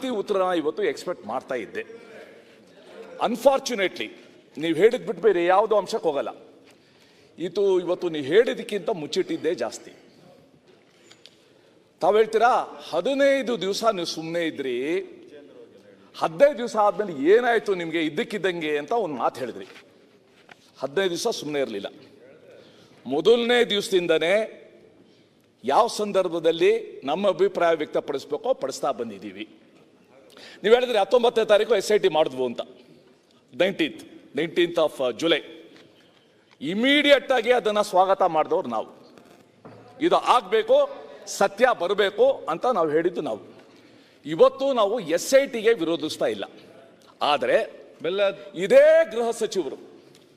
ರೀತಿ ಉತ್ತರನ ಇವತ್ತು ಎಕ್ಸ್ಪೆಕ್ಟ್ ಮಾಡ್ತಾ ಇದ್ದೆ. ಅನ್ಫಾರ್ಚುನೇಟ್ಲಿ ನೀವು ಹೇಳಿದ್ ಬಿಟ್ಟು ಬೇರೆ ಯಾವುದೋ ಅಂಶಕ್ಕೆ ಹೋಗಲ್ಲ. ಇದು ಇವತ್ತು ನೀವು ಹೇಳಿದಕ್ಕಿಂತ ಮುಚ್ಚಿಟ್ಟಿದ್ದೇ ಜಾಸ್ತಿ. ತಾವು ಹೇಳ್ತೀರಾ, ಹದಿನೈದು ದಿವಸ ನೀವು ಸುಮ್ಮನೆ ಇದ್ರಿ, ಹದಿನೈದು ದಿವಸ ಆದ್ಮೇಲೆ ಏನಾಯ್ತು ನಿಮಗೆ ಇದ್ದಕ್ಕಿದ್ದಂಗೆ ಅಂತ ಒಂದು ಮಾತು ಹೇಳಿದ್ರಿ. ಹದಿನೈದು ದಿವಸ ಸುಮ್ಮನೆ ಇರಲಿಲ್ಲ. ಮೊದಲನೇ ದಿವಸದಿಂದನೇ ಯಾವ ಸಂದರ್ಭದಲ್ಲಿ ನಮ್ಮ ಅಭಿಪ್ರಾಯ ವ್ಯಕ್ತಪಡಿಸ್ಬೇಕೋ ಪಡಿಸ್ತಾ ಬಂದಿದ್ದೀವಿ. ನೀವು ಹೇಳಿದ್ರೆ ಹತ್ತೊಂಬತ್ತನೇ ತಾರೀಕು ಎಸ್ ಐ ಟಿ ಮಾಡಿದ್ವು ಅಂತ. Nineteenth nineteenth of July immediate ಆಗಿ ಅದನ್ನು ಸ್ವಾಗತ ಮಾಡಿದವ್ರು ನಾವು. ಇದು ಆಗಬೇಕು ಸತ್ಯ ಬರಬೇಕು ಅಂತ ನಾವು ಹೇಳಿದ್ದು ನಾವು. ಇವತ್ತು ನಾವು ಎಸ್ ಐ ಟಿಗೆ ವಿರೋಧಿಸ್ತಾ ಇಲ್ಲ. ಆದರೆ ಬೆಲ್ಲ ಇದೇ ಗೃಹ ಸಚಿವರು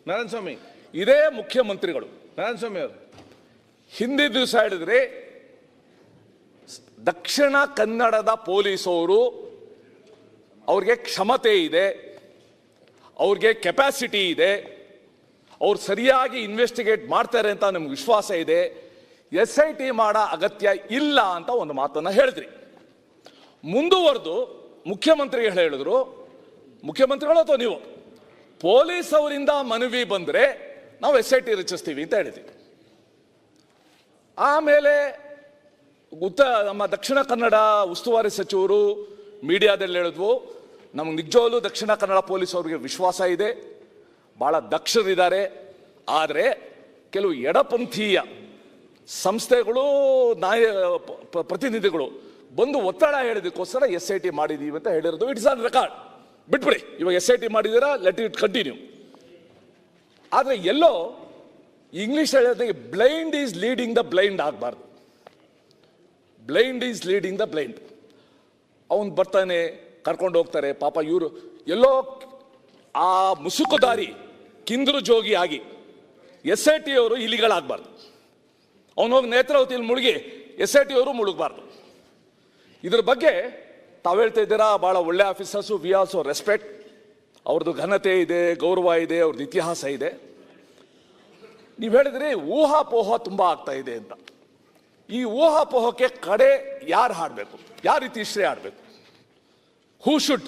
ನಾರಾಯಣ ಸ್ವಾಮಿ ಇದೇ ಮುಖ್ಯಮಂತ್ರಿಗಳು ನಾರಾಯಣ ಸ್ವಾಮಿ ಅವರು. ಹಿಂದಿ ದಿವಸ ಹೇಳಿದ್ರೆ ದಕ್ಷಿಣ ಕನ್ನಡದ ಪೊಲೀಸವರು ಅವ್ರಿಗೆ ಕ್ಷಮತೆ ಇದೆ, ಅವ್ರಿಗೆ ಕೆಪಾಸಿಟಿ ಇದೆ, ಅವ್ರು ಸರಿಯಾಗಿ ಇನ್ವೆಸ್ಟಿಗೇಟ್ ಮಾಡ್ತಾರೆ ಅಂತ ನಮ್ಗೆ ವಿಶ್ವಾಸ ಇದೆ ಎಸ್ ಐ ಟಿ ಮಾಡೋ ಅಗತ್ಯ ಇಲ್ಲ ಅಂತ ಒಂದು ಮಾತನ್ನು ಹೇಳಿದ್ರಿ. ಮುಂದುವರೆದು ಮುಖ್ಯಮಂತ್ರಿಗಳು ಹೇಳಿದ್ರು, ಮುಖ್ಯಮಂತ್ರಿಗಳು ಅಥವಾ ನೀವು? ಪೊಲೀಸ್ ಅವರಿಂದ ಮನವಿ ಬಂದರೆ ನಾವು ಎಸ್ ಐ ಟಿ ರಚಿಸ್ತೀವಿ ಅಂತ ಹೇಳಿದ್ವಿ. ಆಮೇಲೆ ಉತ್ತ ನಮ್ಮ ದಕ್ಷಿಣ ಕನ್ನಡ ಉಸ್ತುವಾರಿ ಸಚಿವರು ಮೀಡಿಯಾದಲ್ಲಿ ಹೇಳಿದ್ವು ನಮ್ಗೆ ನಿಜವಾಗ್ಲೂ ದಕ್ಷಿಣ ಕನ್ನಡ ಪೊಲೀಸ್ ಅವರಿಗೆ ವಿಶ್ವಾಸ ಇದೆ. ಭಾಳ ದಕ್ಷರಿದ್ದಾರೆ. ಆದರೆ ಕೆಲವು ಎಡಪಂಥೀಯ ಸಂಸ್ಥೆಗಳು, ನಾಯ ಪ್ರತಿನಿಧಿಗಳು ಬಂದು ಒತ್ತಡ ಹೇಳಿದಕ್ಕೋಸ್ಕರ ಎಸ್ ಐ ಟಿ ಮಾಡಿದೀವಿ ಅಂತ ಹೇಳಿರೋದು. ಇಟ್ಸ್ ಆನ್ ರೆಕಾರ್ಡ್ ಬಿಟ್ಬಿಡಿ. ಇವಾಗ ಎಸ್ ಐ ಟಿ ಮಾಡಿದ್ದೀರಾ? ಲೆಟ್ ಇಟ್ ಕಂಟಿನ್ಯೂ ಆದರೆ ಎಲ್ಲೋ ಇಂಗ್ಲಿಷ್ ಹೇಳೋದಕ್ಕೆ blind is leading the blind ಆಗಬಾರ್ದು. Blind is leading the blind ಅವನು ಬರ್ತಾನೆ ಕರ್ಕೊಂಡು ಹೋಗ್ತಾರೆ. ಪಾಪ ಇವರು ಎಲ್ಲೋ ಆ ಮುಸುಕುದಾರಿ ಕಿಂದ್ರು ಜೋಗಿ ಆಗಿ ಎಸ್ ಐ ಟಿ ಅವರು ಇಲಿಗಳಾಗಬಾರ್ದು. ಅವನು ಹೋಗಿ ನೇತ್ರಾವತಿಯಲ್ಲಿ ಮುಳುಗಿ ಎಸ್ ಐ ಟಿ ಅವರು ಮುಳುಗಬಾರ್ದು. ಇದ್ರ ಬಗ್ಗೆ ತಾವು ಹೇಳ್ತಾ ಇದ್ದೀರಾ, ಭಾಳ ಒಳ್ಳೆ ಆಫೀಸರ್ಸು, ವಿ ಆಲ್ಸೋ ರೆಸ್ಪೆಕ್ಟ್. ಅವ್ರದ್ದು ಘನತೆ ಇದೆ, ಗೌರವ ಇದೆ ಅವ್ರದ್ದು ಇತಿಹಾಸ ಇದೆ. ನೀವು ಹೇಳಿದ್ರಿ ಊಹಾಪೋಹ ತುಂಬ ಆಗ್ತಾ ಇದೆ ಅಂತ. ಈ ಊಹಾಪೋಹಕ್ಕೆ ಕಡೆ ಯಾರು ಹಾಡಬೇಕು? ಯಾವ ರೀತಿ ಇಷ್ಟೇ ಆಡಬೇಕು ಹೂ ಶುಡ್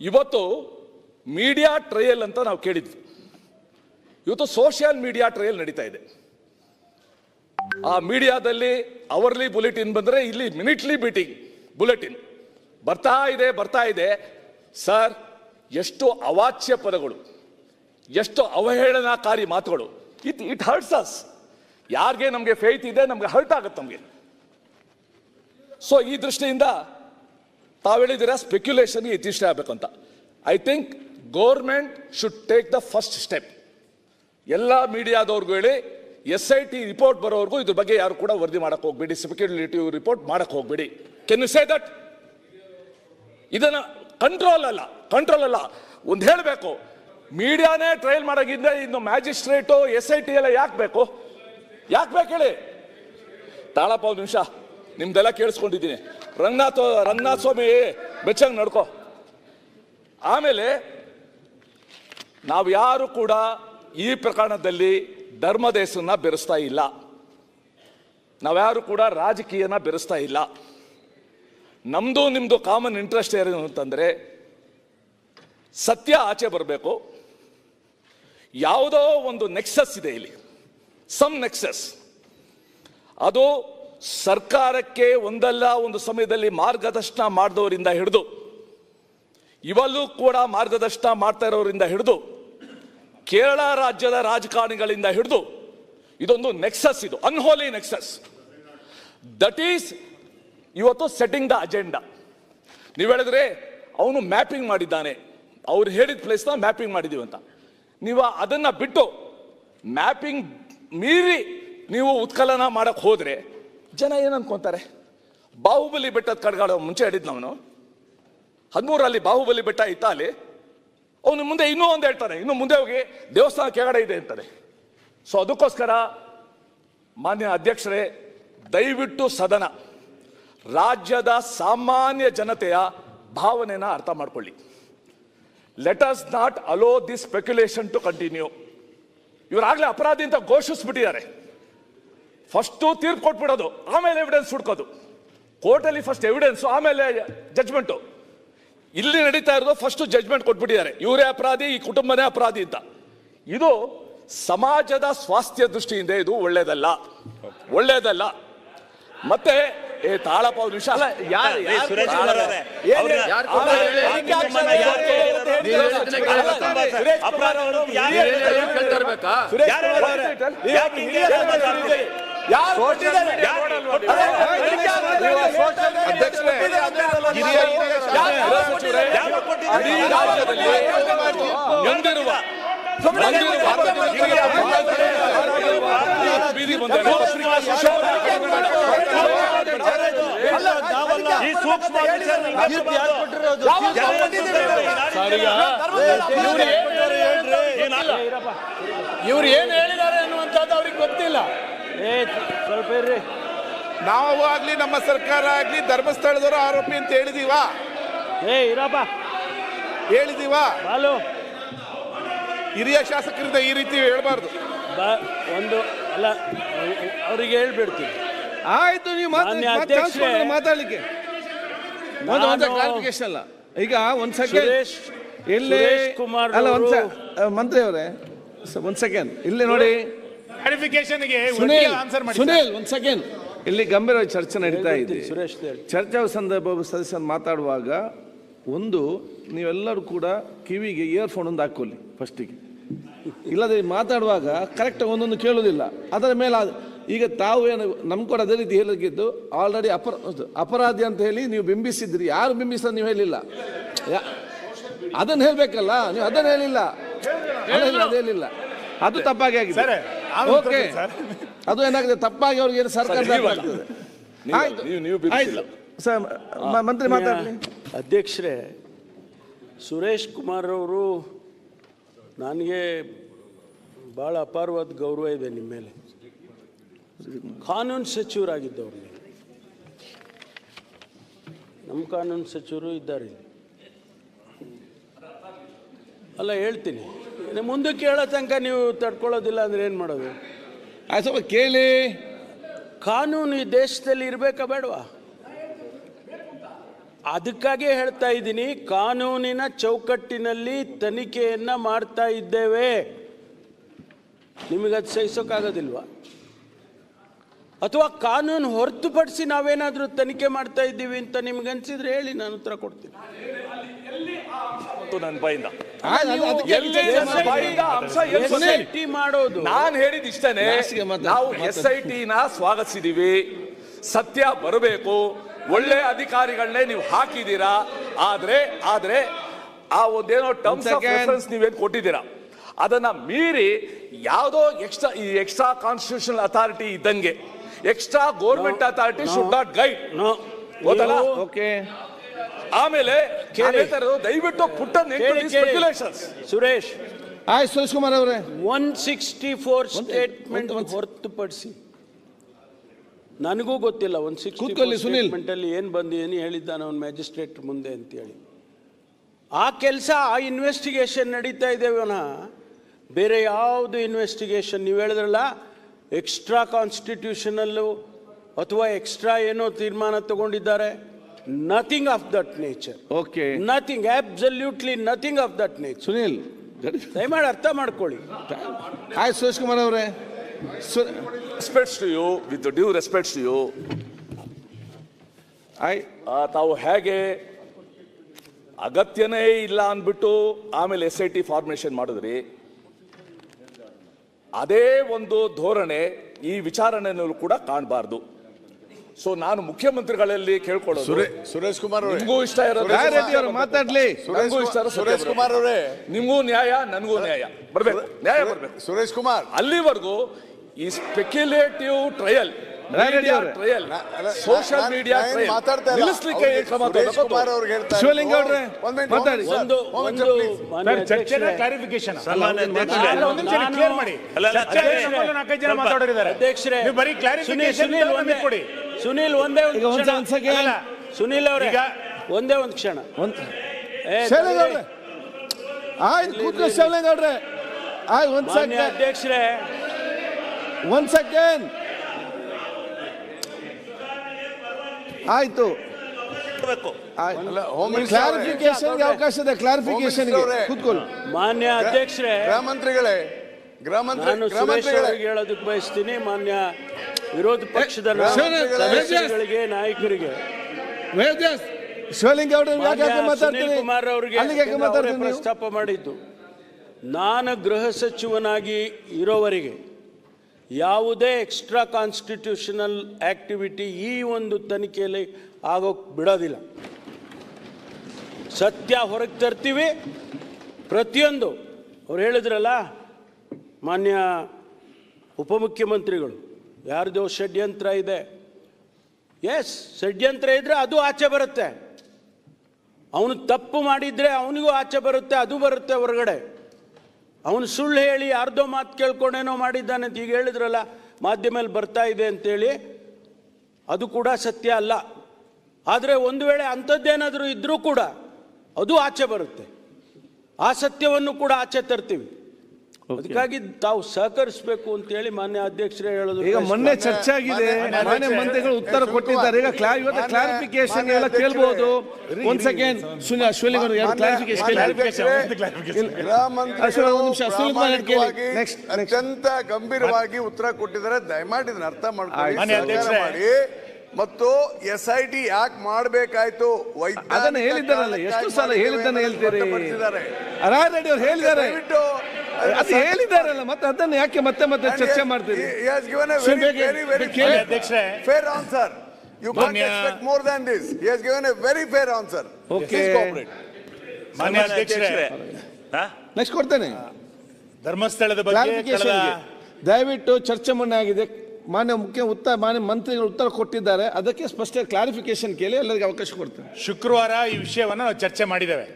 ಇವತ್ತು ಮೀಡಿಯಾ ಟ್ರಯಲ್ ಅಂತ ನಾವು ಕೇಳಿದ್ವಿ. ಇವತ್ತು ಸೋಷಿಯಲ್ ಮೀಡಿಯಾ ಟ್ರಯಲ್ ನಡೀತಾ ಇದೆ. ಆ ಮೀಡಿಯಾದಲ್ಲಿ ಅವರ್ಲಿ ಬುಲೆಟಿನ್ ಬಂದರೆ ಇಲ್ಲಿ ಮಿನಿಟ್ಲಿ ಬೀಟಿಂಗ್ ಬುಲೆಟಿನ್ ಬರ್ತಾ ಇದೆ ಬರ್ತಾ ಇದೆ. ಸರ್ ಎಷ್ಟು ಅವಾಚ್ಯ ಪದಗಳು, ಎಷ್ಟು ಅವಹೇಳನಕಾರಿ ಮಾತುಗಳು. ಇಟ್ ಇಟ್ ಹರ್ಟ್ಸ್ ಅಸ್ ಯಾರಿಗೆ ನಮಗೆ ಫೇತ್ ಇದೆ, ನಮಗೆ ಹರ್ಟ್ ಆಗುತ್ತೆ ನಮಗೆ. ಸೊ ಈ ದೃಷ್ಟಿಯಿಂದ ತಾವು ಹೇಳಿದ್ದೀರಾ ಸ್ಪೆಕ್ಯುಲೇಷನ್ಗೆ ಆಗಬೇಕು ಅಂತ. I think government should take the first step ಎಲ್ಲ ಮೀಡಿಯಾದವ್ರಿಗೂ ಹೇಳಿ ಎಸ್ ಐ ಟಿ ರಿಪೋರ್ಟ್ ಬರೋವರೆಗೂ ಇದ್ರ ಬಗ್ಗೆ ಯಾರು ಕೂಡ ವರದಿ ಮಾಡಕ್ಕೆ ಹೋಗ್ಬೇಡಿ ಸ್ಪೆಕ್ಯುಲೇಟಿವ್ ರಿಪೋರ್ಟ್ ಮಾಡಕ್ಕೆ ಹೋಗ್ಬೇಡಿ. ಕೆನ್ ಯು ಸೇ ದಟ್ ಇದನ್ನ ಕಂಟ್ರೋಲ್ ಅಲ್ಲ ಕಂಟ್ರೋಲ್ ಅಲ್ಲ. ಒಂದು ಹೇಳಬೇಕು, ಮೀಡಿಯಾನೇ ಟ್ರಯಲ್ ಮಾಡೋಗಿದ್ದೆ ಇನ್ನು ಮ್ಯಾಜಿಸ್ಟ್ರೇಟು ಎಸ್ ಐ ಟಿ ಎಲ್ಲ ಯಾಕೆ ಬೇಕು? ಯಾಕೆ ಬೇಕು ಹೇಳಿ? ತಾಳಪ್ಪ, ಒಂದು ನಿಮಿಷ. ನಿಮ್ದೆಲ್ಲ ಕೇಳಿಸ್ಕೊಂಡಿದ್ದೀನಿ. ರಂಗನಾಥ ರಂಗನಾಥ ಸ್ವಾಮಿ ಬೆಚ್ಚಂಗೆ ನಡ್ಕೋ. ಆಮೇಲೆ ನಾವು ಯಾರು ಕೂಡ ಈ ಪ್ರಕರಣದಲ್ಲಿ ಧರ್ಮದ ಹೆಸರನ್ನ ಬೆರೆಸ್ತಾ ಇಲ್ಲ. ನಾವ್ಯಾರು ಕೂಡ ರಾಜಕೀಯನ ಬೆರೆಸ್ತಾ ಇಲ್ಲ. ನಮ್ದು ನಿಮ್ಮದು ಕಾಮನ್ ಇಂಟ್ರೆಸ್ಟ್ ಏನು ಅಂತಂದ್ರೆ ಸತ್ಯ ಆಚೆ ಬರಬೇಕು. ಯಾವುದೋ ಒಂದು ನೆಕ್ಸಸ್ ಇದೆ ಇಲ್ಲಿ. ಸಮ್ ನೆಕ್ಸಸ್ ಅದು ಸರ್ಕಾರಕ್ಕೆ ಒಂದಲ್ಲ ಒಂದು ಸಮಯದಲ್ಲಿ ಮಾರ್ಗದರ್ಶನ ಮಾಡಿದವರಿಂದ ಹಿಡಿದು ಇವಲ್ಲೂ ಕೂಡ ಮಾರ್ಗದರ್ಶನ ಮಾಡ್ತಾ ಇರೋರಿಂದ ಹಿಡಿದು, ಕೇರಳ ರಾಜ್ಯದ ರಾಜಕಾರಣಿಗಳಿಂದ ಹಿಡಿದು, ಇದೊಂದು ನೆಕ್ಸಸ್ ಇದು ಅನ್ಹೋಲಿ ನೆಕ್ಸಸ್ ದಟ್ ಈಸ್ ಇವತ್ತು ಸೆಟ್ಟಿಂಗ್ ದ ಅಜೆಂಡಾ ನೀವು ಹೇಳಿದ್ರೆ ಅವನು ಮ್ಯಾಪಿಂಗ್ ಮಾಡಿದ್ದಾನೆ. ಅವ್ರು ಹೇಳಿದ ಪ್ಲೇಸ್ನ ಮ್ಯಾಪಿಂಗ್ ಮಾಡಿದೀವಿ ಅಂತ. ನೀವು ಅದನ್ನು ಬಿಟ್ಟು ಮ್ಯಾಪಿಂಗ್ ಮೀರಿ ನೀವು ಉತ್ಕಲನ ಮಾಡಕ್ಕೆ ಹೋದ್ರೆ ಜನ ಏನು ಅನ್ಕೊಂತಾರೆ? ಬಾಹುಬಲಿ ಬೆಟ್ಟದ ಕಡ್ಗಾಡ ಮುಂಚೆ ಹೇಳಿದ್ ಅವನು. ಹದಿಮೂರಲ್ಲಿ ಬಾಹುಬಲಿ ಬೆಟ್ಟ ಇತ್ತ ಅಲ್ಲಿ. ಅವನು ಮುಂದೆ ಇನ್ನೂ ಒಂದು ಹೇಳ್ತಾನೆ, ಇನ್ನು ಮುಂದೆ ಹೋಗಿ ದೇವಸ್ಥಾನ ಕೆಳಗಡೆ ಇದೆ ಅಂತಾನೆ. ಸೊ ಅದಕ್ಕೋಸ್ಕರ ಮಾನ್ಯ ಅಧ್ಯಕ್ಷರೇ, ದಯವಿಟ್ಟು ಸದನ. ರಾಜ್ಯದ ಸಾಮಾನ್ಯ ಜನತೆಯ ಭಾವನೆನ ಅರ್ಥ ಮಾಡ್ಕೊಳ್ಳಿ. Let us not allow this speculation to continue ಇವರಾಗಲೇ ಅಪರಾಧಿ ಅಂತ ಘೋಷಿಸ್ಬಿಟ್ಟಿದ್ದಾರೆ. ಫಸ್ಟು ತೀರ್ಪು ಕೊಟ್ಬಿಡೋದು ಆಮೇಲೆ ಎವಿಡೆನ್ಸ್ ಹುಡ್ಕೋದು ಕೋರ್ಟಲ್ಲಿ ಫಸ್ಟ್ ಎವಿಡೆನ್ಸ್ ಆಮೇಲೆ ಜಜ್ಮೆಂಟು ಇಲ್ಲಿ ನಡೀತಾ ಇರೋದು ಫಸ್ಟು ಜಜ್ಮೆಂಟ್ ಕೊಟ್ಬಿಟ್ಟಿದ್ದಾರೆ ಇವರೇ ಅಪರಾಧಿ ಈ ಕುಟುಂಬನೇ ಅಪರಾಧಿ ಅಂತ ಇದು ಸಮಾಜದ ಸ್ವಾಸ್ಥ್ಯ ದೃಷ್ಟಿಯಿಂದ ಇದು ಒಳ್ಳೇದಲ್ಲ ಒಳ್ಳೇದಲ್ಲ ಮತ್ತೆ ಏ ತಾಳಪ್ಪ ಅವ್ರ ವಿಶಾಲ ಅಲ್ಲ ಯಾರು ಸುರೇಶ್ ಈ ಸೂಕ್ಷ್ಮ? ಇವ್ರು ಏನು ಹೇಳಿದ್ದಾರೆ ಅನ್ನುವಂಥದ್ದು ಅವ್ರಿಗೆ ಗೊತ್ತಿಲ್ಲ ನಾವು ಆಗ್ಲಿ ನಮ್ಮ ಸರ್ಕಾರ ಆಗ್ಲಿ ಧರ್ಮಸ್ಥಳದವರು ಆರೋಪಿ ಅಂತ ಹೇಳಿದೀವಾ? ಏ ಇರಪ್ಪ. ಹೇಳಿದೀವಾ? ಬಾಲು. ಹಿರಿಯ ಶಾಸಕರಿಂದ ಈ ರೀತಿ ಹೇಳ್ಬಾರ್ದು. ಬಾ ಒಂದು ಅಲ್ಲ ಅವರಿಗೆ ಹೇಳ್ಬಿಡ್ತೀವಿ ಆಯ್ತು ನೀವು ಅಧ್ಯಕ್ಷರೇ, ಮಾತಾಡ್ಲಿಕ್ಕೆ. ಒಂದು ಒಂದು ನಾನು- ಕ್ಲಾರಿಫಿಕೇಶನ್ ಅಲ್ಲ ಈಗ ಒಂದ್ ಸೆಕೆಂಡ್ ಸುರೇಶ್ ಇಲ್ಲಿ ಸುರೇಶ್ ಕುಮಾರ್ ಅಲ್ಲ ಒಂದ್ ಅವರು- ಮಂತ್ರಿ ಅವರೇ ಸ- ಒಂದ್ ಸೆಕೆಂಡ್ ಇಲ್ಲಿ ನೋಡಿ. ಕ್ಲಾರಿಫಿಕೇಶನ್ಗೆ ಸುನೀಲ್ ಆನ್ಸರ್ ಮಾಡಿ ಸುನೀಲ್ ಒಂದ್ ಸೆಕೆಂಡ್ ಇಲ್ಲಿ ಗಂಭೀರವಾಗಿ ಚರ್ಚೆ ನಡೀತಾ ಇದೆ. ಚರ್ಚಾ ಸಂದರ್ಭ ಸದಸ್ಯರು ಮಾತಾಡುವಾಗ ಒಂದು ನೀವೆಲ್ಲರೂ ಕೂಡ ಕಿವಿಗೆ ಇಯರ್ಫೋನ್ ಒಂದು ಹಾಕೊಳ್ಳಿ ಫಸ್ಟಿಗೆ ಇಲ್ಲದೆ ಮಾತಾಡುವಾಗ ಕರೆಕ್ಟ್ ಒಂದೊಂದು ಕೇಳೋದಿಲ್ಲ. ಅದರ ಮೇಲೆ ಈಗ ತಾವು ಏನು ನಮ್ಮ ಕೂಡ ಅದೇ ರೀತಿ ಹೇಳಿದ್ದು ಆಲ್ರೆಡಿ ಅಪರ ಅಪರಾಧಿ ಅಂತ ಹೇಳಿ ನೀವು ಬಿಂಬಿಸಿದ್ರಿ. ಯಾರು ಬಿಂಬಿಸ ನೀವು ಹೇಳಿಲ್ಲ. ಅದನ್ನು ಹೇಳಬೇಕಲ್ಲ ನೀವು ಅದನ್ನು ಹೇಳಿಲ್ಲ. ಹೇಳಿಲ್ಲ. ಅದು ತಪ್ಪಾಗಿ ಆಗಿದೆ. Okay sir. ಅದು ಏನಾಗಿದೆ? ತಪ್ಪಾಗಿ ಅವ್ರಿಗೆ ಏನು ಸರ್ಕಾರ ಮಂತ್ರಿ ಮಾತಾಡಲಿ. ಅಧ್ಯಕ್ಷರೇ ಸುರೇಶ್ ಕುಮಾರ್ ಅವರು ನನಗೆ ಭಾಳ ಅಪಾರವಾದ ಗೌರವ ಇದೆ ನಿಮ್ಮ ಮೇಲೆ. ಕಾನೂನು ಸಚಿವರಾಗಿದ್ದವ್ರು ನೀವು. ನಮ್ಮ ಕಾನೂನು ಸಚಿವರು ಇದ್ದಾರೆ. ಅಲ್ಲ ಹೇಳ್ತೀನಿ. ಮುಂದಕ್ಕೆ ಹೇಳೋ ತನಕ ನೀವು ತಡ್ಕೊಳ್ಳೋದಿಲ್ಲ ಅಂದ್ರೆ ಏನು ಮಾಡೋದು? ಆಯ್ತು ಸ್ವಲ್ಪ ಕೇಳಿ. ಕಾನೂನು ಈ ದೇಶದಲ್ಲಿ ಇರಬೇಕಾ ಬೇಡವಾ? ಅದಕ್ಕಾಗಿ ಹೇಳ್ತಾ ಇದ್ದೀನಿ ಕಾನೂನಿನ ಚೌಕಟ್ಟಿನಲ್ಲಿ ತನಿಖೆಯನ್ನ ಮಾಡ್ತಾ ಇದ್ದೇವೆ. ನಿಮಗದು ಸಹಿಸೋಕ್ಕಾಗೋದಿಲ್ವಾ ಅಥವಾ ಕಾನೂನು ಹೊರತುಪಡಿಸಿ ನಾವೇನಾದರೂ ತನಿಖೆ ಮಾಡ್ತಾ ಇದ್ದೀವಿ ಅಂತ ನಿಮ್ಗೆ ಅನ್ಸಿದ್ರೆ ಹೇಳಿ ನಾನು ಉತ್ತರ ಕೊಡ್ತೀನಿ. ಮತ್ತು ನನ್ನ ಬಾಯಿಂದ ಟಿ ಮಾಡೋದು. ನಾನು ಹೇಳಿದ ಇಷ್ಟನೇ. ನಾವು ಎಸ್ ಐ ಟಿನ ಸ್ವಾಗತಿಸಿದೀವಿ. ಸತ್ಯ ಬರಬೇಕು. ಒಳ್ಳೆ ಅಧಿಕಾರಿಗಳನ್ನೇ ನೀವು ಹಾಕಿದ್ದೀರಾ? ಆದ್ರೆ ಆದ್ರೆ ಆ ಒಂದೇನೋ ಟರ್ಮ್ಸ್ ಆಫ್. ರೆಫರೆನ್ಸ್ ನೀವೇನು ಕೊಟ್ಟಿದ್ದೀರಾ? ಅದನ್ನ ಮೀರಿ ಯಾವುದೋ ಎಕ್ಸ್ಟ್ರಾ ಈ ಎಕ್ಸ್ಟ್ರಾ ಕಾನ್ಸ್ಟಿಟ್ಯೂಷನಲ್ ಅಥಾರಿಟಿ ಇದ್ದಂಗೆ extra government authority should not guide no ಗೊತ್ತಲ್ಲ? ಓಕೆ ಆಮೇಲೆ ದಯವಿಟ್ಟು ಪುಟ್ಟ ಸುರೇಶ್. ಆಯ್ತು ಸುರೇಶ್ ಕುಮಾರ್ ಅವರೇ ಒನ್ ಸಿಕ್ಸ್ಟಿ ಫೋರ್ ಸ್ಟೇಟ್ಮೆಂಟ್ ಹೊರತುಪಡಿಸಿ. ನನಗೂ ಗೊತ್ತಿಲ್ಲ ಒನ್ ಸಿಕ್ಸ್ಟಿ ಕೂತ್ಕೊಳ್ಳಿ, ಸುನಿಲ್. ಸ್ಟೇಟ್ಮೆಂಟ್ ಅಲ್ಲಿ ಏನು ಬಂದು ಏನು ಹೇಳಿದ್ದಾನೆ ಅವ್ನು ಮ್ಯಾಜಿಸ್ಟ್ರೇಟ್ ಮುಂದೆ ಅಂತೇಳಿ. ಆ ಕೆಲಸ ಆ ಇನ್ವೆಸ್ಟಿಗೇಷನ್ ನಡೀತಾ ಇದ್ದೇವನ ಬೇರೆ ಯಾವುದು ಇನ್ವೆಸ್ಟಿಗೇಷನ್ ನೀವು ಹೇಳಿದ್ರಲ್ಲ ಎಕ್ಸ್ಟ್ರಾ ಕಾನ್ಸ್ಟಿಟ್ಯೂಷನಲ್ಲು ಅಥವಾ ಎಕ್ಸ್ಟ್ರಾ ಏನೋ ತೀರ್ಮಾನ ತಗೊಂಡಿದ್ದಾರೆ. Nothing of that nature okay nothing absolutely nothing of that nature Sunil ದಯಮಾಡಿ ಅರ್ಥ ಮಾಡ್ಕೊಳ್ಳಿ. ಹಾಯ್ ಸುರೇಶ್ ಕುಮಾರ್ ಅವರೇ. Respects to you with due respects to you hi ತಾವು ಹೇಗೆ ಅಗತ್ಯನೇ ಇಲ್ಲ ಅಂದ್ಬಿಟ್ಟು ಆಮೇಲೆ ಎಸ್ ಐ ಟಿ ಫಾರ್ಮೇಷನ್ ಮಾಡಿದ್ರಿ. ಅದೇ ಒಂದು ಧೋರಣೆ ಈ ವಿಚಾರಣೆಯಲ್ಲೂ ಕೂಡ ಕಾಣಬಾರ್ದು. ಸೊ ನಾನು ಮುಖ್ಯಮಂತ್ರಿಗಳಲ್ಲಿ ಕೇಳ್ಕೊಳ್ಳೋದು. ಸುರೇಶ್ ಕುಮಾರ್ ಅವರೇ. ನಿಮಗೂ ಇಷ್ಟ ಇರೋದು ಮಾತಾಡ್ಲಿ. ನನಗೂ ಇಷ್ಟ ಇರೋ ಸುರೇಶ್ ಕುಮಾರ್ ಅವರೇ. ನಿಮಗೂ ನ್ಯಾಯ ನನಗೂ ನ್ಯಾಯ. ಬರ್ಬೇಕು. ನ್ಯಾಯ ಬರ್ಬೇಕು. ಸುರೇಶ್ ಕುಮಾರ್. ಅಲ್ಲಿವರೆಗೂ ಈ ಸ್ಪೆಕ್ಯುಲೇಟಿವ್ ಟ್ರಯಲ್ ಸೋಷಿಯಲ್ ಮೀಡಿಯಾ. ನಿಲ್ಲಿಸ್ಲಿಕ್ಕೆ. ಶಿವಲಿಂಗ ಅವ್ರೆ, ಮಾತಾಡಿ. ಒಂದು ಒಂದು ಕ್ಲಾರಿಫಿಕೇಶನ್ ಕ್ಲಿಯರ್ ಮಾಡಿ. ನಾಲ್ಕೈದು ಜನ ಮಾತಾಡೋರಿದ್ದಾರೆ. ಬರೀ ಕ್ಲಾರಿಫಿಕೇಶನ್ ಸುನೀಲ್ ಒಂದೇ ಕೊಡಿ ಸುನಿಲ್ ಒಂದೇ ಒಂದು ಸುನೀಲ್ ಅವರೇ ಈಗ- ಒಂದೇ ಒಂದು ಕ್ಷಣ. ಶಿವಲಿಂಗ ಅವ್ರೆ. ಆಯ್ತು ಕೂತ್ಕೊ ಶಿವಲಿಂಗ ಅವ್ರೆ. ಆಯ್ತು ಒಂದ್ ಸೆಕೆಂಡ್ ಅಧ್ಯಕ್ಷರೇ. ಒಂದ್ ಸೆಕೆಂಡ್ ಆಯ್ತು. ಕ್ಲಾರಿಫಿಕೇಶನ್ ಅವಕಾಶ ಇದೆ ಕ್ಲಾರಿಫಿಕೇಶನ್ ಕೂತ್ಕೊಳ್ಳಿ. ಮಾನ್ಯ ಅಧ್ಯಕ್ಷರೇ ಗೃಹ ಮಂತ್ರಿಗಳೇ ಗೃಹ ಮಂತ್ರಿ ಗೃಹ ಸುರೇಶ್ ಹೇಳೋದಕ್ಕೆ ಬಯಸ್ತೀನಿ. ಮಾನ್ಯ ವಿರೋಧ ಪಕ್ಷದ ಸದಸ್ಯರುಗಳಿಗೆ ನಾಯಕರಿಗೆ ಶಿವಲಿಂಗ ಕುಮಾರ್ ಅವರಿಗೆ? ಪ್ರಸ್ತಾಪ ಮಾಡಿದ್ದು. ನಾನು ಗೃಹ ಸಚಿವನಾಗಿ ಇರೋವರೆಗೆ ಯಾವುದೇ ಎಕ್ಸ್ಟ್ರಾ ಕಾನ್ಸ್ಟಿಟ್ಯೂಷನಲ್ ಆ್ಯಕ್ಟಿವಿಟಿ ಈ ಒಂದು ತನಿಖೆಯಲ್ಲಿ ಆಗೋಕೆ ಬಿಡೋದಿಲ್ಲ. ಸತ್ಯ ಹೊರಗೆ ತರ್ತೀವಿ, ಪ್ರತಿಯೊಂದು. ಅವ್ರು ಹೇಳಿದ್ರಲ್ಲ, ಮಾನ್ಯ ಉಪಮುಖ್ಯಮಂತ್ರಿಗಳು, ಯಾರ್ದೋ ಷಡ್ಯಂತ್ರ ಇದೆ. ಎಸ್ ಷಡ್ಯಂತ್ರ ಇದ್ರೆ ಅದು ಆಚೆ ಬರುತ್ತೆ. ಅವನು ತಪ್ಪು ಮಾಡಿದ್ರೆ ಅವನಿಗೂ ಆಚೆ ಬರುತ್ತೆ, ಅದು ಬರುತ್ತೆ ಹೊರಗಡೆ. ಅವನು ಸುಳ್ಳು ಹೇಳಿ ಯಾರ್ದೋ ಮಾತು ಕೇಳ್ಕೊಂಡೇನೋ ಮಾಡಿದ್ದಾನೆ ಅಂತ ಈಗ ಹೇಳಿದ್ರಲ್ಲ, ಮಾಧ್ಯಮದಲ್ಲಿ ಬರ್ತಾ ಇದೆ ಅಂತೇಳಿ, ಅದು ಕೂಡ ಸತ್ಯ ಅಲ್ಲ. ಆದರೆ ಒಂದು ವೇಳೆ ಅಂಥದ್ದೇನಾದರೂ ಇದ್ದರೂ ಕೂಡ ಅದು ಆಚೆ ಬರುತ್ತೆ. ಆ ಸತ್ಯವನ್ನು ಕೂಡ ಆಚೆ ತರ್ತೀವಿ. ಅದಕ್ಕಾಗಿ ತಾವು ಸಹಕರಿಸಬೇಕು ಅಂತ ಹೇಳಿ ಮಾನ್ಯ ಅಧ್ಯಕ್ಷರೇ ಹೇಳೋದು ಈಗ ಮೊನ್ನೆ. ಚರ್ಚೆ ಆಗಿದೆ ಮಾನ್ಯ ಮಂತ್ರಿಗಳು ಉತ್ತರ ಕೊಟ್ಟಿದ್ದಾರೆ. ಈಗ ಕ್ಲಾ ಇವತ್ತು ಕ್ಲಾರಿಫಿಕೇಶನ್ ಎಲ್ಲ ಕೇಳಬಹುದು ಕೇಳ್ಬೋದು. ಒಂದ್ ಸೆಕೆಂಡ್ ಸುನಿ ಅಶ್ವಲಿ ಅವರು ಯಾರು ಕ್ಲಾರಿಫಿಕೇಶನ್. ಅತ್ಯಂತ ಗಂಭೀರವಾಗಿ ಉತ್ತರ ಕೊಟ್ಟಿದ್ದಾರೆ. ದಯಮಾಡಿ ಇದನ್ನ ಅರ್ಥ ಮಾಡ್ಕೊಳ್ಳಿ ಮತ್ತು ಎಸ್ ಐ ಟಿ ಯಾಕೆ ಮಾಡಬೇಕಾಯ್ತು? ಅದನ್ನ ಹೇಳಿದ್ದಾರಲ್ಲ. ಎಷ್ಟು ಸಲ ಹೇಳಿದ್ದಾನೆ ಹೇಳ್ತೀರಿ. ಅರಾರೆಡ್ಡಿ ಅವ್ರು ಹೇಳಿದ್ದಾರೆ. ಅದು ಹೇಳಿದಾರಲ್ಲ ಮತ್ತೆ ಅದನ್ನ ಯಾಕೆ ಮತ್ತೆ ಮತ್ತೆ ಚರ್ಚೆ ಮಾಡ್ತೀರಿ ಗಿವನ್ ಗಿವನ್ ಅಧ್ಯಕ್ಷರೇ. fair answer. You can't ಮಾನ್ಯ- expect ಹಾ than this. He has given a very fair answer. Okay. Please cooperate. ಮಾನ್ಯ ಅಧ್ಯಕ್ಷರೇ ನೆಕ್ಸ್ಟ್ ಕೊಡ್ತೇನೆ ಧರ್ಮಸ್ಥಳದ ಬಗ್ಗೆ ದಯವಿಟ್ಟು ಚರ್ಚೆ ಮೊನ್ನೆ ಆಗಿದೆ ಮಾನ್ಯ ಮುಖ್ಯ ಉತ್ತರ ಮಾನ್ಯ ಮಂತ್ರಿಗಳು ಉತ್ತರ ಕೊಟ್ಟಿದ್ದಾರೆ ಅದಕ್ಕೆ ಸ್ಪಷ್ಟ ಕ್ಲಾರಿಫಿಕೇಶನ್ ಕೇಳಿ ಎಲ್ಲರಿಗೆ ಅವಕಾಶ ಕೊಡ್ತೇನೆ ಶುಕ್ರವಾರ ಈ ವಿಷಯವನ್ನು ನಾವು ಚರ್ಚೆ ಮಾಡಿದ್ದೇವೆ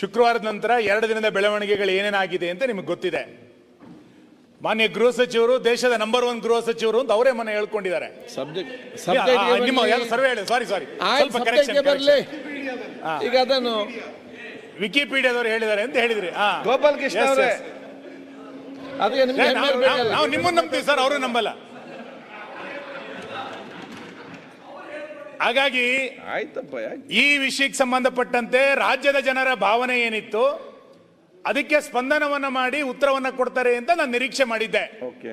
ಶುಕ್ರವಾರದ ನಂತರ ಎರಡು ದಿನದ ಬೆಳವಣಿಗೆಗಳು ಏನೇನಾಗಿದೆ ಅಂತ ನಿಮಗೆ ಗೊತ್ತಿದೆ. ಮಾನ್ಯ ಗೃಹ ಸಚಿವರು ದೇಶದ ನಂಬರ್ ಒನ್ ಗೃಹ ಸಚಿವರು ಅಂತ ಅವರೇ ಮನೆ ಹೇಳ್ಕೊಂಡಿದ್ದಾರೆ. ನಿಮ್ಮ ಸರ್ವೆ ಹೇಳಿ? ಸಾರಿ ಸಾರಿ ಸ್ವಲ್ಪ ಕರೆಕ್ಷನ್ ಈಗ ಅದನ್ನು ವಿಕಿಪೀಡಿಯಾದವರು ಹೇಳಿದ್ದಾರೆ ಅಂತ ಹೇಳಿದ್ರಿ. ಗೋಪಾಲ್ ಕೃಷ್ಣ ಅವರೇ. ನಾವು ನಿಮ್ಮನ್ನು ನಂಬ್ತೀವಿ ಸರ್ ಅವರು ನಂಬಲ್ಲ. ಹಾಗಾಗಿ ಆಯ್ತಪ್ಪ ಈ ವಿಷಯಕ್ಕೆ ಸಂಬಂಧಪಟ್ಟಂತೆ ರಾಜ್ಯದ ಜನರ ಭಾವನೆ ಏನಿತ್ತು ಅದಕ್ಕೆ ಸ್ಪಂದನವನ್ನ ಮಾಡಿ ಉತ್ತರವನ್ನ ಕೊಡ್ತಾರೆ ಅಂತ ನಾನು ನಿರೀಕ್ಷೆ ಮಾಡಿದ್ದೆ. ಓಕೆ.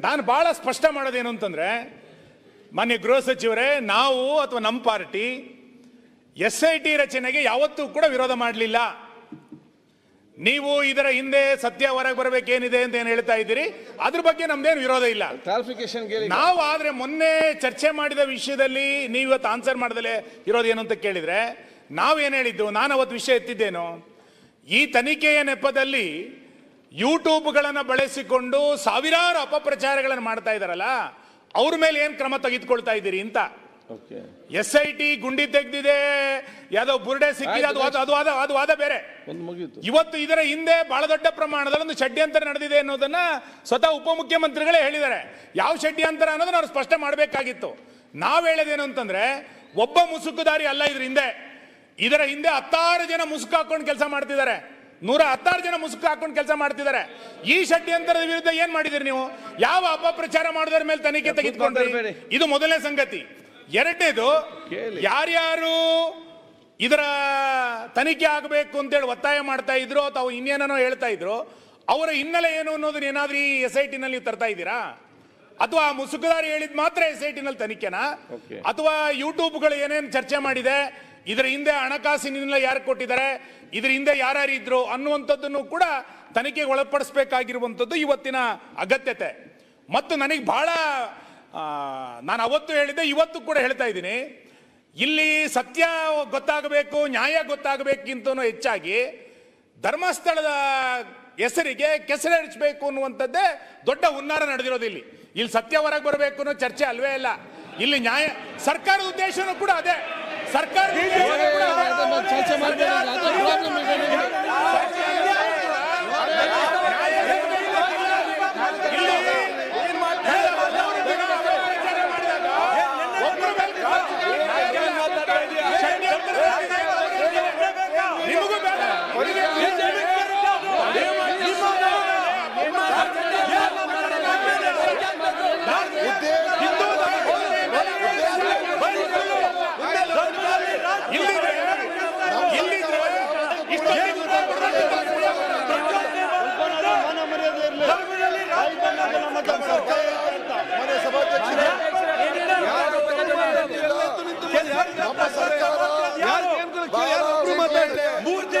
ನಾನು ಬಹಳ ಸ್ಪಷ್ಟ ಮಾಡೋದೇನು ಅಂತಂದ್ರೆ ಮಾನ್ಯ ಗೃಹ ಸಚಿವರೇ ನಾವು ಅಥವಾ ನಮ್ಮ ಪಾರ್ಟಿ ಎಸ್ ಐ ಟಿ ರಚನೆಗೆ ಯಾವತ್ತೂ ಕೂಡ ವಿರೋಧ ಮಾಡಲಿಲ್ಲ. ನೀವು ಇದರ ಹಿಂದೆ ಸತ್ಯ ಹೊರಗೆ ಬರಬೇಕೇನಿದೆ ಅಂತ ಏನು ಹೇಳ್ತಾ ಇದ್ದೀರಿ? ಅದ್ರ ಬಗ್ಗೆ ನಮ್ದೇನು ವಿರೋಧ ಇಲ್ಲ. ಕ್ಲಾರಿಫಿಕೇಶನ್ ನಾವು ಆದ್ರೆ ಮೊನ್ನೆ ಚರ್ಚೆ ಮಾಡಿದ ವಿಷಯದಲ್ಲಿ ನೀವು ಇವತ್ತು ಆನ್ಸರ್ ಮಾಡದಲೇ ಇರೋದು ಏನು ಅಂತ ಕೇಳಿದ್ರೆ ಏನು ಹೇಳಿದ್ದು? ನಾನು ಅವತ್ತು ವಿಷಯ ಎತ್ತಿದ್ದೇನು? ಈ ತನಿಖೆಯ ನೆಪದಲ್ಲಿ ಯೂಟ್ಯೂಬ್ಗಳನ್ನು ಬಳಸಿಕೊಂಡು ಸಾವಿರಾರು ಅಪಪ್ರಚಾರಗಳನ್ನು ಮಾಡ್ತಾ ಇದ್ದಾರಲ್ಲ ಅವ್ರ ಮೇಲೆ ಏನು ಕ್ರಮ ತೆಗೆದುಕೊಳ್ತಾ ಇದ್ದೀರಿ ಅಂತ. ಎಸ್ ಐ ಟಿ ಗುಂಡಿ ತೆಗ್ದಿದೆ. ಯಾವ್ದೋ ಬುರ್ಡೆ ಸಿಕ್ಕಿದೆ. ಅದು ವಾದ ಅದು ವಾದ ಅದು ವಾದ ಬೇರೆ. ಒಂದು ಮುಗೀತು. ಇವತ್ತು ಇದರ ಹಿಂದೆ ಬಹಳ ದೊಡ್ಡ ಪ್ರಮಾಣದಲ್ಲಿ ಒಂದು ಷಡ್ಯಂತರ ನಡೆದಿದೆ ಅನ್ನೋದನ್ನ ಸ್ವತಃ ಉಪಮುಖ್ಯಮಂತ್ರಿಗಳೇ ಹೇಳಿದ್ದಾರೆ. ಯಾವ ಷಡ್ಯಂತರ ಅನ್ನೋದನ್ನ ಅವ್ರು ಸ್ಪಷ್ಟ ಮಾಡಬೇಕಾಗಿತ್ತು. ನಾವು ಹೇಳೋದೇನು ಅಂತಂದ್ರೆ ಒಬ್ಬ ಮುಸುಕುದಾರಿ ಅಲ್ಲ ಇದ್ರ ಹಿಂದೆ. ಇದರ ಹಿಂದೆ ಹತ್ತಾರು ಜನ ಮುಸುಕು ಹಾಕೊಂಡು ಕೆಲಸ ಮಾಡ್ತಿದ್ದಾರೆ. ನೂರ ಹತ್ತಾರು ಜನ ಮುಸುಕು ಹಾಕೊಂಡು ಕೆಲಸ ಮಾಡ್ತಿದ್ದಾರೆ. ಈ ಷಡ್ಯಂತರದ ವಿರುದ್ಧ ಏನ್ ಮಾಡಿದಿರಿ ನೀವು? ಯಾವ ಅಪಪ್ರಚಾರ ಮಾಡೋದ್ರ ಮೇಲೆ ತನಿಖೆ ತೆಗೆದುಕೊಂಡ್ರಿ? ಇದು ಮೊದಲನೇ ಸಂಗತಿ. ಎರಡನೇದು. ಯಾರ್ಯಾರು ಇದರ ತನಿಖೆ ಆಗಬೇಕು ಅಂತೇಳಿ ಒತ್ತಾಯ ಮಾಡ್ತಾ ಇದ್ರು ಅಥವಾ ಇನ್ನೇನೋ ಹೇಳ್ತಾ ಇದ್ರು ಅವರ ಹಿನ್ನೆಲೆ ಏನು ಅನ್ನೋದನ್ನ ಏನಾದ್ರೂ ಈ ಎಸ್ ಐ ಟಿನಲ್ಲಿ ತರ್ತಾ ಇದ್ದೀರಾ? ಅಥವಾ ಆ ಮುಸುಕುದಾರಿ ಹೇಳಿದ್ ಮಾತ್ರ ಎಸ್ ಐ ಟಿನಲ್ಲಿ ತನಿಖೆನಾ. ಅಥವಾ ಯೂಟ್ಯೂಬ್ಗಳು ಏನೇನು ಚರ್ಚೆ ಮಾಡಿದೆ? ಇದರ ಹಿಂದೆ ಹಣಕಾಸಿನಿಂದ ಯಾರು ಕೊಟ್ಟಿದ್ದಾರೆ? ಇದರ ಹಿಂದೆ ಯಾರ್ಯಾರು ಇದ್ರು ಅನ್ನುವಂಥದ್ದನ್ನು ಕೂಡ ತನಿಖೆಗೆ ಒಳಪಡಿಸಬೇಕಾಗಿರುವಂಥದ್ದು ಇವತ್ತಿನ ಅಗತ್ಯತೆ. ಮತ್ತು ನನಗೆ ಬಹಳ ನಾನು ಅವತ್ತು ಹೇಳಿದ್ದೆ ಇವತ್ತು ಕೂಡ ಹೇಳ್ತಾ ಇದ್ದೀನಿ. ಇಲ್ಲಿ ಸತ್ಯ ಗೊತ್ತಾಗಬೇಕು ನ್ಯಾಯ ಗೊತ್ತಾಗಬೇಕಿಂತನೂ ಹೆಚ್ಚಾಗಿ ಧರ್ಮಸ್ಥಳದ ಹೆಸರಿಗೆ ಕೆಸರೆರಿಸಬೇಕು ಅನ್ನುವಂಥದ್ದೇ ದೊಡ್ಡ ಹುನ್ನಾರ ನಡೆದಿರೋದು ಇಲ್ಲಿ. ಇಲ್ಲಿ ಸತ್ಯ ಹೊರಗೆ ಬರಬೇಕು ಅನ್ನೋ ಚರ್ಚೆ ಅಲ್ವೇ ಇಲ್ಲ. ಇಲ್ಲಿ ನ್ಯಾಯ ಸರ್ಕಾರದ ಉದ್ದೇಶನೂ ಕೂಡ ಅದೇ. ಸರ್ಕಾರದ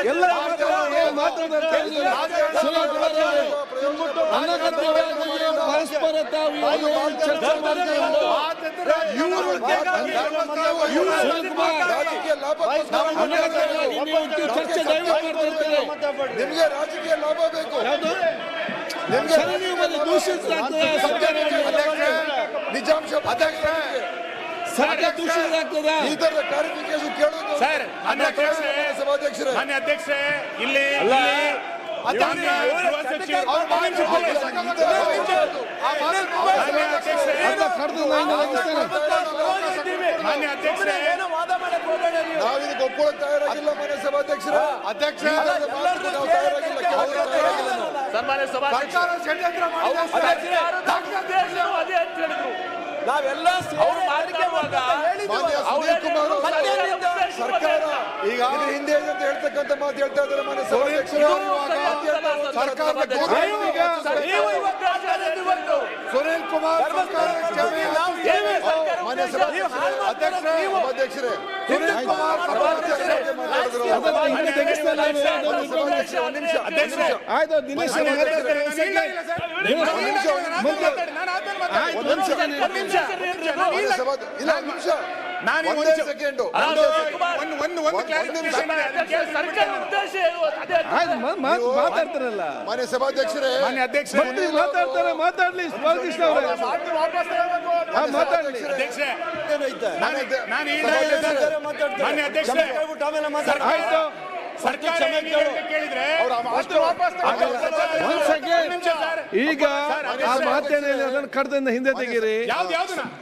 ಎಲ್ಲ ಪರಸ್ಪರ ತಾವು ಚರ್ಚೆ ನಿಮಗೆ ರಾಜಕೀಯ ಲಾಭ ಬೇಕು ನಿಮಗೆ ಸರ್ಕಾರವನ್ನು. ನಿಜಾಂಶ ಅಧ್ಯಕ್ಷ ಸರ್ಕಾರ ಈ ತರ ಕ್ಲಾರಿಫಿಕೇಶನ್ ಕೇಳೋದು ಸರ್ ಮಾನ್ಯ ಅಧ್ಯಕ್ಷರೇ ಸಭಾಧ್ಯಕ್ಷರೇ. ಮಾನ್ಯ ಅಧ್ಯಕ್ಷರೇ ಇಲ್ಲಿ ಮಾನ್ಯ ಅಧ್ಯಕ್ಷರೇ ಅರ್ಧ ಕಡ್ದು ನಾನು ಲಂಘಿಸ್ತೇನೆ. ಮಾನ್ಯ ಅಧ್ಯಕ್ಷರೇ. ನಾವು. ಇದಕ್ಕೆ ಒಪ್ಕೊಳ್ಳೋಕೆ ತಯಾರಾಗಿಲ್ಲ ಸಭಾಧ್ಯಕ್ಷರ. ಅಧ್ಯಕ್ಷ. ಸನ್ಮಾನ್ಯ ಮಾತನಾಡುವಾಗ ಮಾನ್ಯ ಅಂತ ಕುಮಾರ್ ಅವರು ಸರ್ಕಾರ. ಈಗ ಹಿಂದೆ ಅಂತ ಹೇಳ್ತಕ್ಕಂಥ ಮಾತು ಹೇಳ್ತಾ ಇದ್ದಾರೆ ಮನೆ ಸರ್ಕಾರದ ಸುನೀಲ್ ಕುಮಾರ್ ಅಧ್ಯಕ್ಷರೇ ಸುನೀಲ್ ಕುಮಾರ್ ಆಯ್ತು ದಿನೇಶ್ ನಿಮಿಷ ನಿಮಿಷ ನಾನು ಒಂದು- ಸೆಕೆಂಡು ಒಂದು ಒಂದು ಕೇಳಿ ಸರ್ಕಾರ ಉದ್ದೇಶ ಏನು ಅದೇ ಆಯ್ತು ಮಾ- ಮಾತ್- ಮಾತಾಡ್ತಾರಲ್ಲ. ಮನೆ ಸಭಾಧ್ಯಕ್ಷರೇ ಮಾನ್ಯ ಅಧ್ಯಕ್ಷರೇ. ಮತ್ತೆ ಮಾತಾಡ್ತಾರೆ ಮಾತಾಡ್ಲಿ ಬಾಲಕೃಷ್ಣ ಅವರೇ. ಮಾತಾಡ್ಲಿ. ಅಧ್ಯಕ್ಷರೇ. ಮನೆ ನಾನು ನಾನು ಮಾನ್ಯ ಅಧ್ಯಕ್ಷರೇ. ಆಯ್ತು. ಸರ್ಕಾರ ಕೇಳಿದ್ರೆ ಈಗ ಆ ಮಾತೇನಿದೆ ಅದನ್ನ ಕಡ್ದಿಂದ ಹಿಂದೆ ತೆಗೀರಿ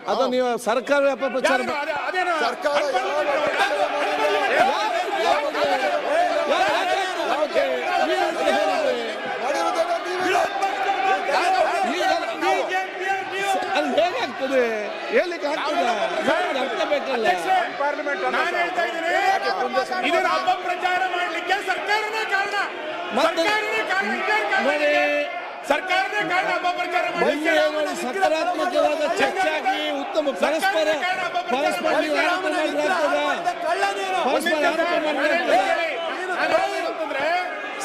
ಅದು ನೀವು ಸರ್ಕಾರ ವ್ಯಾಪಾರ ಪ್ರಚಾರ ಹೇಗಾಗ್ತದೆ ಹೇಳ್ಲಿಕ್ಕೆ ಆಗ್ತದ ನಮ್ಗೆ ಪಾರ್ಲಿಮೆಂಟ್ ನಾನು ಹೇಳ್ತಾ ಇದ್ದೀನಿ ಇದನ್ನ ಅಪಪ್ರಚಾರ ಮಾಡ್ಲಿಕ್ಕೆ ಸರ್ಕಾರನೇ ಕಾರಣ. ಸರ್ಕಾರನೇ ಕಾರಣ ನೋಡಿ ಸರ್ಕಾರನೇ ಕಾರಣ ಅಪಪ್ರಚಾರ ಮಾಡಲಿಕ್ಕೆ. ಸಕಾರಾತ್ಮಕವಾದ ಚರ್ಚೆ ಆಗಿ ಉತ್ತಮ ಪರಸ್ಪರ ಪರಸ್ಪರ ಪರಸ್ಪರ ಆರೋಪ ಮಾಡಿದ್ರೆ ಆಗ್ತದ? ನಾನು ಹೇಳೋದಂತಂದ್ರೆ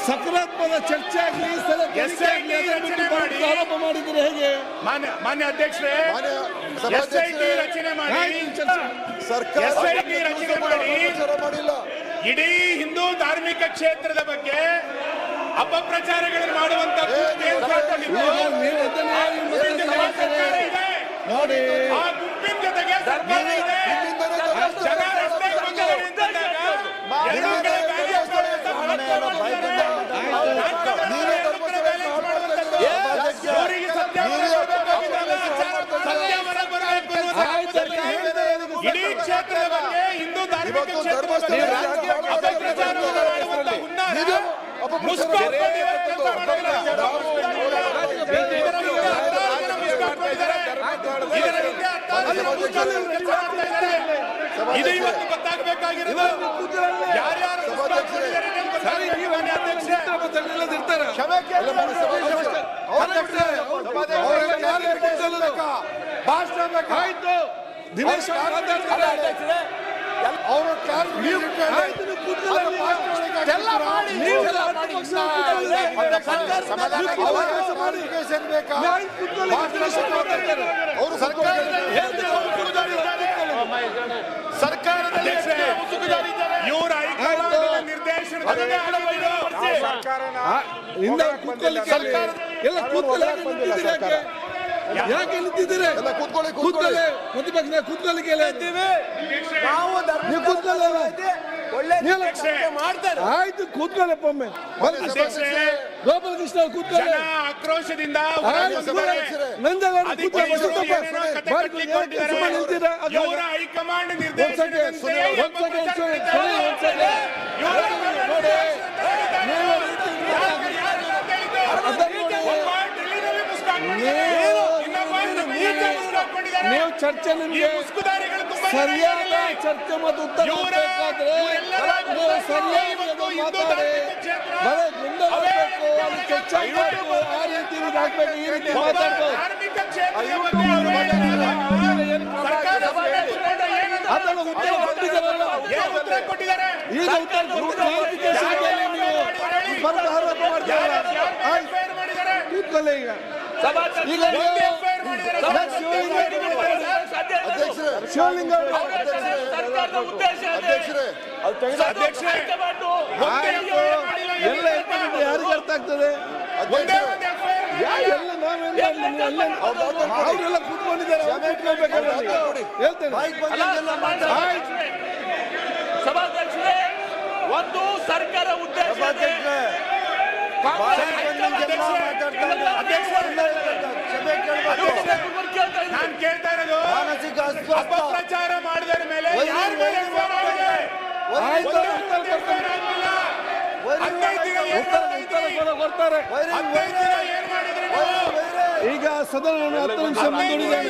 ಸಕಾರಾತ್ಮಕ ಚರ್ಚೆ ಆಗಲಿ ಆರೋಪ ಮಾಡಿದ್ರೆ ಹೇಗೆ? ಮಾನ್ಯ ಮಾನ್ಯ ಅಧ್ಯಕ್ಷರೇ ರಚನೆ ಮಾಡಿ. ರಚನೆ ಮಾಡಿ. ಇಡೀ ಹಿಂದೂ ಧಾರ್ಮಿಕ ಕ್ಷೇತ್ರದ ಬಗ್ಗೆ ಅಪಪ್ರಚಾರಗಳನ್ನು ಮಾಡುವಂತ. ನೋಡಿ. ಆ ಗುಂಪಿನ ಜೊತೆಗೆ ಸರ್ಕಾರ ಇದೆ. ಇಲ್ಲಿಂದಲೇ ಧರ್ಮಸ್ಥಳ ಜನ ರಸ್ತೆಗೆ ಬಂದವರು ನಿಂತಿದ್ದಾಗ ಎರಡೂ ಕಡೆ balance ಮಾಡುವಂತ ಮಹತ್ವವನ್ನು ಹೊಂದಿದ್ದಾರೆ. ನೀವೇ ಧರ್ಮಸ್ಥಳ balance ಮಾಡುವಂತದ್ದು. ಇವರಿಗೆ ಸತ್ಯ ಬರಬೇಕಾಗಿದ್ದಲ್ಲ. ಸತ್ಯವನ್ನ ಬರಬೇಕು ಅನ್ನುವಂತ ಆಯ್ತು, ಅದನ್ನ ಹೇಳಿದ್ರೆ ಅದಕ್ಕೆ ಇಡೀ ಕ್ಷೇತ್ರದ ಬಗ್ಗೆ ಹಿಂದೂ ಧಾರ್ಮಿಕ ಇವತ್ತು ಕ್ಷೇತ್ರದ ಧರ್ಮಸ್ಥಳ ಬಗ್ಗೆ ಯಾಕೆ ಮಾಡ್ತಾ ಅಪಪ್ರಚಾರವನ್ನು ಮಾಡುವಂತ ಹುನ್ನಾರ ನೀವು ಅಪಪ್ರಚಾರ ಮುಸ್ಕಾನ್ ಬಂದಿದೆ ಕೆಲಸ ಮಾಡಿದ್ದಾರೆ. ಇದರ ಹಿಂದೆ ಹತ್ತಾರು ಜನ ಮುಸ್ಕಾನ್ ಬಂದಿದ್ದಾರೆ. ಇದರ ಹಿಂದೆ ಹತ್ತಾರು ಜನ ಮುಸ್ಕಾನ್ ಕೆಲಸ ಮಾಡ್ತಾ ಇದ್ದಾರೆ. ಇದು ಇವತ್ತು ಗೊತ್ತಾಗಬೇಕಾಗಿರೋದು ಯಾರ್ಯಾರು ಮುಸ್ಕಾನ್ ಬಂದಿದ್ದಾರೆ ಅನ್ನೋದು ಗೊತ್ತಾಗಬೇಕು, ಮಾನ್ಯ ಅಧ್ಯಕ್ಷರೇ. ಕ್ಷಮೆ ಕೇಳಿ ಮನೆ ಸಭಾಧ್ಯಕ್ಷರೇ. ಅವರೆಲ್ಲ ಯಾರಿಗೆ ಕೊಡ್ಸಲ್ಬೇಕಾ? ಭಾಷಣ ಬೇಕಾ? ಆಯ್ತು. ದಿನೇಶ್ ಅವ್ರು ಮಾತಾಡ್ತಾರೆ ಅವರು clarification ಕೇಳಿ. ಆಯ್ತು, ನೀವು ಕೂತ್ಕೊಳ್ಳಿ. ಅದು ಭಾಷಣ ಒಳಗೆ ಎಲ್ಲ ಮಾಡಿ. ನೀವು ನೀವು ಎಲ್ಲ ಪಕ್ಷ ಕೂತ್ಕೊಳ್ಳಿ. ಸಮಾಧಾನ ನೀವು ಅವರಿಗೆ ಕೂತ್ಕೊಳ್ಳಿ. clarification ಬೇಕಾ? ನಾನು ಕೂತ್ಕೊಳ್ಳಿ. ದಿನೇಶ್ ಅವ್ರು ಮಾತಾಡ್ತಾರೆ. ಅವರು ಸರ್ಕಾರದ ಹೇಳ್ತೀನಿ, ಅವ್ರು ಕೂತ್ಕೊಳ್ಳಿ. ಅಧ್ಯಕ್ಷರೇ, ಇವರ ನಿರ್ದೇಶನದಲ್ಲೇ ಕೂತ್ಕೊಳ್ಳಿ ಯಾಕೆ ನಿಂತಿದ್ದೀರಿ? ಕೂತ್ಕೊಳ್ಳಿ ಕೂತ್ಕೊಳ್ಳಿ. ಕೂತ್ಕೊಳ್ಳಿ. ಪ್ರತಿಪಕ್ಷ ನಾವು ನೀವು ಕೂತ್ಕೊಳ್ಳಿ ಅಲ್ಲ. ಒಳ್ಳೆ ನೀವು- ಮಾಡ್ತಾರೆ ಆಯ್ತು ಕೂತ್ಕೊಳ್ಳಪ್ಪ ಒಮ್ಮೆ. ಅಧ್ಯಕ್ಷರೇ, ಗೋಪಾಲ ಕೃಷ್ಣ ಅವ್ರು ಕೂತ್ಕೊಳ್ಳಿ. ಜನ ಆಕ್ರೋಶದಿಂದ ನಂದಗೌಡ. ಕೂತ್ಕೊಳ್ಳಿ. ಕೂತ್ಕೊಳ್ಳಿ, ಇವರು ಕೂತ್ಕೊಳ್ಳಿ. ಹೈಕಮಾಂಡ್ ಒಂದ್ ನೀವು ಚರ್ಚೆ ನಿಮಗೆ ಸರಿಯಾದ ಚರ್ಚೆ ಮತ್ತು ಉತ್ತರ ಬೇಕಾದ್ರೆ ಸರಿಯಾಗಿ ಆ ರೀತಿ ಹಾಕ್ಬೇಕು ಈ ರೀತಿ ಅದನ್ನು ಉತ್ತರ ಕೊಟ್ಟಿದ್ದಾರೆ. ಈಗ ಉತ್ತರ ಕ್ಲಾರಿಫಿಕೇಶನ್ ಈಗ ಶಿವಲಿಂಗ ಎಲ್ಲ ಯಾರಿಗೆ ಅರ್ಥ ಆಗ್ತದೆ ಅವರೆಲ್ಲ ಕೂತ್ಕೊಂಡಿದ್ದಾರೆ ಹೇಳ್ತೇನೆ ಸಭಾಧ್ಯಕ್ಷರೇ ಒಂದು ಸರ್ಕಾರ ಉದ್ದೇಶ ನಾನು ಕೇಳ್ತಾ ಇರೋದು ಮಾನಸಿಕ ಅಪಪ್ರಚಾರ ಮಾಡಿದ ಮೇಲೆ ಯಾರು ಬರ್ತಾರೆ ಈಗ ಸದನ ಹತ್ತು ನಿಮಿಷ ಮುಂದೂಡಿದೆ